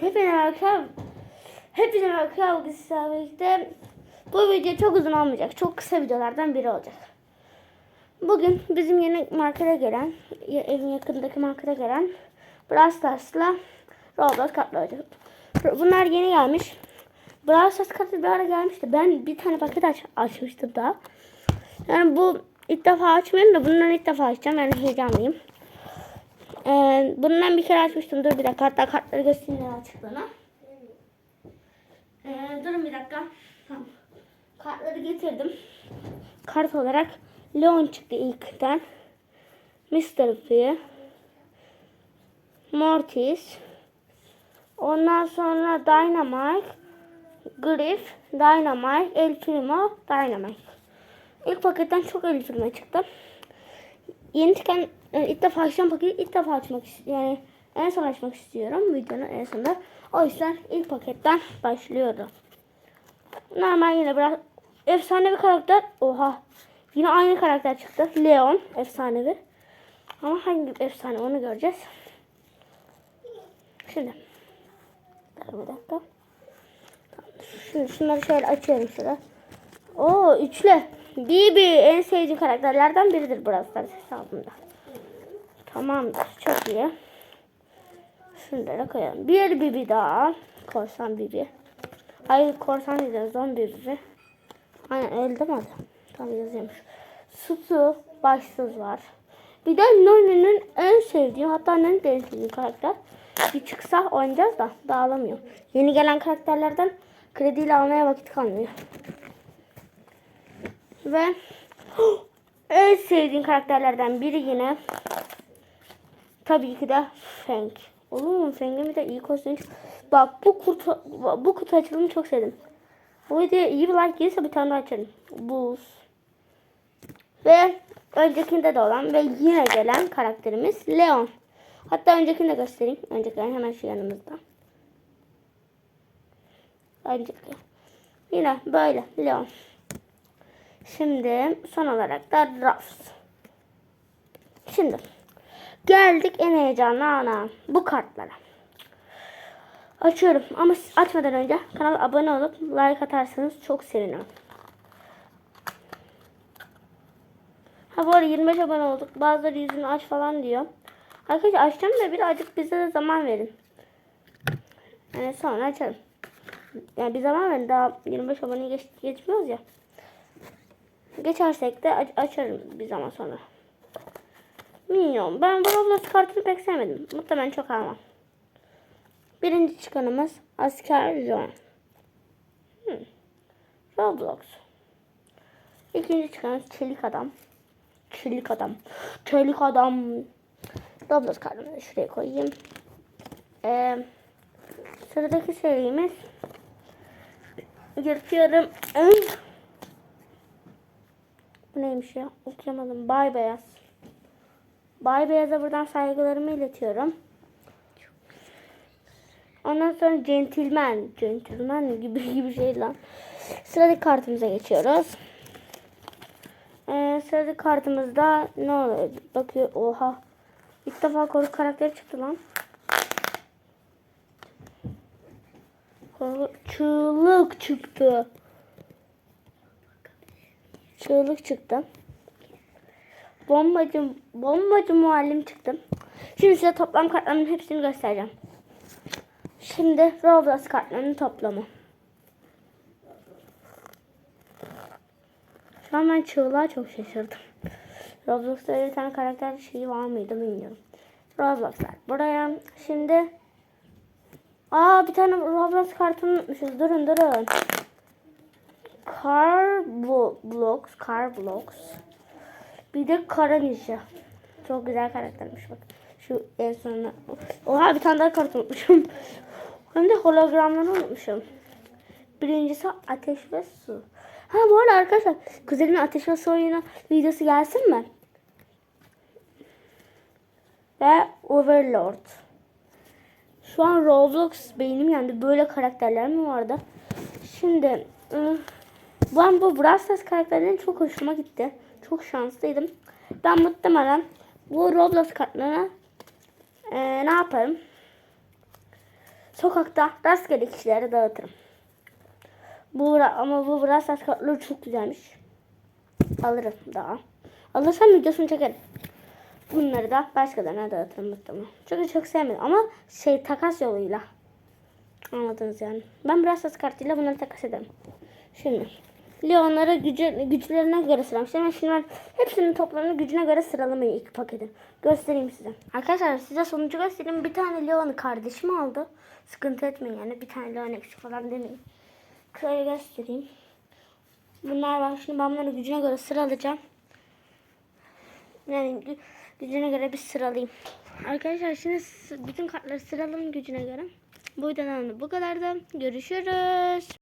Hepinize arkadaşlar. Hepinize arkadaşlar bugün sizlerle bu video çok uzun olmayacak. Çok kısa videolardan biri olacak. Bugün bizim yeni markete gelen, evin yakındaki markete gelen Brawl Stars'la Roblox kartlar olacak. Bunlar yeni gelmiş. Brawl Stars kartı bir ara gelmişti. Ben bir tane paket aç, açmıştım daha. Yani bu ilk defa açmıyorum da bundan ilk defa açacağım. Yani heyecanlıyım. Ee, bundan bir kere açmıştım. Dur bir dakika. Hatta kartları göstereyim ne açıklığına. Ee, durun bir dakika. Tamam. Kartları getirdim. Kart olarak Leon çıktı ilkten. Mr. P. Mortis. Ondan sonra Dynamite. Griff. Dynamite. El Primo. Dynamite. İlk paketten çok El çıktı yeni çıkan yani ilk defa açacağım paketi ilk defa açmak. Yani en son açmak istiyorum videonun en sonunda. O yüzden ilk paketten başlıyorum. Normal yine biraz efsane bir karakter. Oha. Yine aynı karakter çıktı. Leon efsanevi. Ama hangi efsane onu göreceğiz. Şimdi. Bir dakika. Şimdi şunları şöyle açıyorum şurada. Oo üçlü. Bibi en sevdiğim karakterlerden biridir Brawl Stars hesabımda. Tamamdır. Çok iyi. Şunları koyalım. Bir Bibi daha. Korsan Bibi. Hayır korsan değil. Zombi Bibi. Aynen öyle mi adı? Tam yazıyormuş. Susu başsız var. Bir de Noni'nin en sevdiğim hatta Noni'nin en sevdiğim karakter. Bir çıksa oynayacağız da dağılamıyor. Yeni gelen karakterlerden krediyle almaya vakit kalmıyor. Ve en sevdiğim karakterlerden biri yine tabii ki de Fang. Olur mu? Fang'in de iyi kostüm. Bak bu kutu, bu kutu açılımı çok sevdim. Bu videoya iyi bir like gelirse bir tane daha açarım. Buz. Ve öncekinde de olan ve yine gelen karakterimiz Leon. Hatta öncekini de göstereyim. Öncekilerin hemen şu yanımızda. Önceki. Yine böyle Leon. Şimdi son olarak da Ruffs. Şimdi geldik en heyecanlı ana. Bu kartlara. Açıyorum ama açmadan önce kanala abone olup like atarsanız çok sevinirim. Ha bu arada 25 abone olduk. Bazıları yüzünü aç falan diyor. Arkadaşlar açacağım da birazcık bize de zaman verin. Yani sonra açarım. Yani bir zaman verin. Daha 25 abone geç, geçmiyoruz ya. Geçersek de aç- açarım bir zaman sonra. Minyon. Ben Roblox kartını pek sevmedim. Muhtemelen çok almam. Birinci çıkanımız Asker John. Hmm. Roblox. İkinci çıkanımız Çelik Adam. Çelik Adam. Çelik Adam. Roblox kartını da şuraya koyayım. Ee, sıradaki serimiz yırtıyorum. Bu neymiş ya? Okuyamadım. Bay Beyaz. Bay Beyaz'a buradan saygılarımı iletiyorum. Ondan sonra Centilmen. Centilmen gibi gibi şey lan. Sıradaki kartımıza geçiyoruz. Ee, sıradaki kartımızda ne oluyor? Bakıyor. Oha. İlk defa korku karakteri çıktı lan. Çığlık çıktı. Çığlık çıktı. Bombacı, bombacı muallim çıktı. Şimdi size toplam kartların hepsini göstereceğim. Şimdi Roblox kartlarının toplamı. Şu an ben çığlığa çok şaşırdım. Roblox'ta öyle tane karakter şeyi var mıydı bilmiyorum. Roblox'lar. Buraya şimdi Aa bir tane Roblox kartını unutmuşuz. Durun durun. Car Blocks, Car. Bir de Kara Ninja. Çok güzel karaktermiş bak. Şu en sonuna. Oha bir tane daha kart unutmuşum. Hem de hologramları unutmuşum. Birincisi Ateş ve Su. Ha bu arada arkadaşlar kuzenimin Ateş ve Su oyunu videosu gelsin mi? Ve Overlord. Şu an Roblox beynim yandı. Böyle karakterler mi vardı? Şimdi ıı, ben bu Brawl Stars karakterlerin çok hoşuma gitti. Çok şanslıydım. Ben muhtemelen bu Roblox kartlarına e, ne yaparım? sokakta rastgele kişilere dağıtırım. Bu ama bu Brawl Stars kartları çok güzelmiş. Alırım daha. Alırsam videosunu çekerim. Bunları da başkalarına dağıtırım muhtemelen. Çünkü çok sevmedim ama şey takas yoluyla. Anladınız yani. Ben Brawl Stars kartıyla bunları takas ederim. Şimdi Leon'ları gücü, güçlerine göre sıralamışlar. Ben şimdi ben hepsinin toplamını gücüne göre sıralamayı ilk paketin. Göstereyim size. Arkadaşlar size sonucu göstereyim. Bir tane Leon'u kardeşim aldı. Sıkıntı etmeyin yani. Bir tane Leon eksik falan demeyin. Şöyle göstereyim. Bunlar var. Şimdi ben bunları gücüne göre sıralayacağım. Yani gü- gücüne göre bir sıralayayım. Arkadaşlar şimdi bütün kartları sıraladım gücüne göre. Bu videodan da bu kadar da. Görüşürüz.